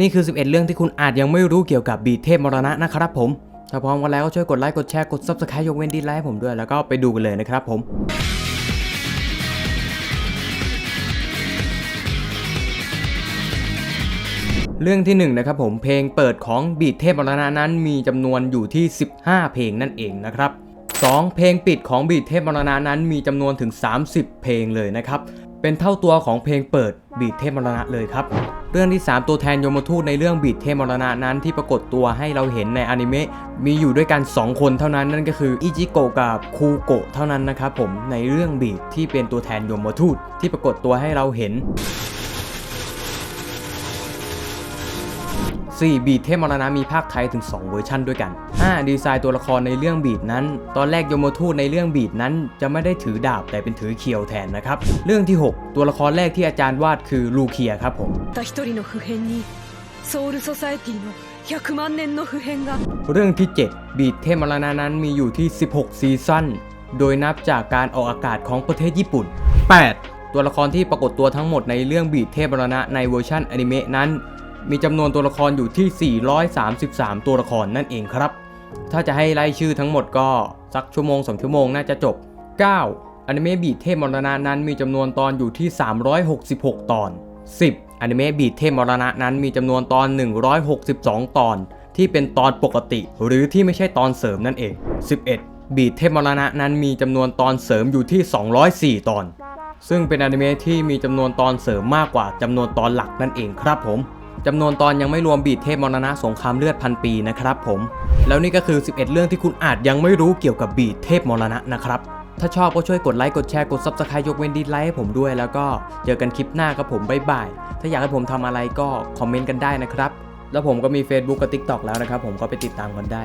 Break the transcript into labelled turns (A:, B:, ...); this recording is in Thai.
A: นี่คือ 11 เรื่องที่คุณอาจยังไม่รู้เกี่ยวกับบีทเทพมรณะนะครับผม ถ้าพร้อมกันแล้วก็ช่วยกดไลค์กดแชร์กด subscribe ยกเว้นดีไลค์ให้ผมด้วยแล้วก็ไปดูกันเลยนะครับผมเรื่องที่1นงนะครับผมเพลงเปิดของบีทเทพมรณะนั้นมีจำนวนอยู่ที่ 15 เพลงนั่นเองนะครับ 2. เพลงปิดของบีทเทพมรณะนั้นมีจำนวนถึง 30 เพลงเลยนะครับ เป็นเท่าตัวของเพลงเปิดบีทเทพมรณะเลยครับ เรื่องที่ 3 ตัวแทนยมทูตในเรื่องบีทเทพมรณะนั้นที่ปรากฏตัวให้เราเห็นในอนิเมะมีอยู่ด้วยกัน 2 คนเท่านั้นนั่นก็คืออิจิโกะกับคูโกะเท่านั้นนะครับผมในเรื่องบีทที่เป็นตัวแทนยมทูตที่ปรากฏตัวให้เราเห็น 4. บีทเทพมรณะมีภาคไทยถึง 2 เวอร์ชันด้วยกัน 5. ดีไซน์ตัวละครในเรื่องบีดนั้น ตอนแรกโยมทูตในเรื่องบีดนั้น จะไม่ได้ถือดาบแต่เป็นถือเคียวแทนนะครับ เรื่องที่ 6 ตัวละครแรกที่อาจารย์วาดคือลูเคียครับผมเรื่องที่ 7 บีทเทพมรณะนั้นมีอยู่ที่ 16 ซีซั่นโดยนับจากการออกอากาศของประเทศญี่ปุ่น 8. ตัวละครที่ปรากฏตัวทั้งหมดในเรื่องบีทเทพมรณะในเวอร์ชันอนิเมะนั้น มีจำนวนตัวละครอยู่ที่ 433 ตัวละครนั่นเองครับ ถ้าจะให้ไล่ชื่อทั้งหมดก็ สักชั่วโมง 2 ชั่วโมงน่าจะจบ 9. อนิเมะบีทเทพมรณะนั้นมีจำนวนตอนอยู่ที่ 366 ตอน 10. อนิเมะบีทเทพมรณะนั้นมีจำนวนตอน 162 ตอน ที่เป็นตอนปกติ หรือที่ไม่ใช่ตอนเสริมนั่นเอง 11. บีทเทพมรณะนั้นมีจำนวนตอนเสริมอยู่ที่ 204 ตอนซึ่งเป็นอนิเมะที่มีจำนวนตอนเสริมมากกว่าจำนวนตอนหลักนั่นเองครับผม จำนวนตอนยังไม่รวมบีทเทพมรณะสงครามเลือดพันปีนะครับผม แล้วนี่ก็คือ 11 เรื่องที่คุณอาจยังไม่รู้เกี่ยวกับบีทเทพมรณะนะครับถ้าชอบก็ช่วยกดไลค์กดแชร์กดซับสไครต์ยกเว้นดีไลค์ให้ผมด้วย แล้วก็เจอกันคลิปหน้าครับผมบ๊ายบาย ถ้าอยากให้ผมทำอะไรก็คอมเมนต์กันได้นะครับ แล้วผมก็มี Facebook กับ TikTok แล้วนะครับ ผมก็ไปติดตามกันได้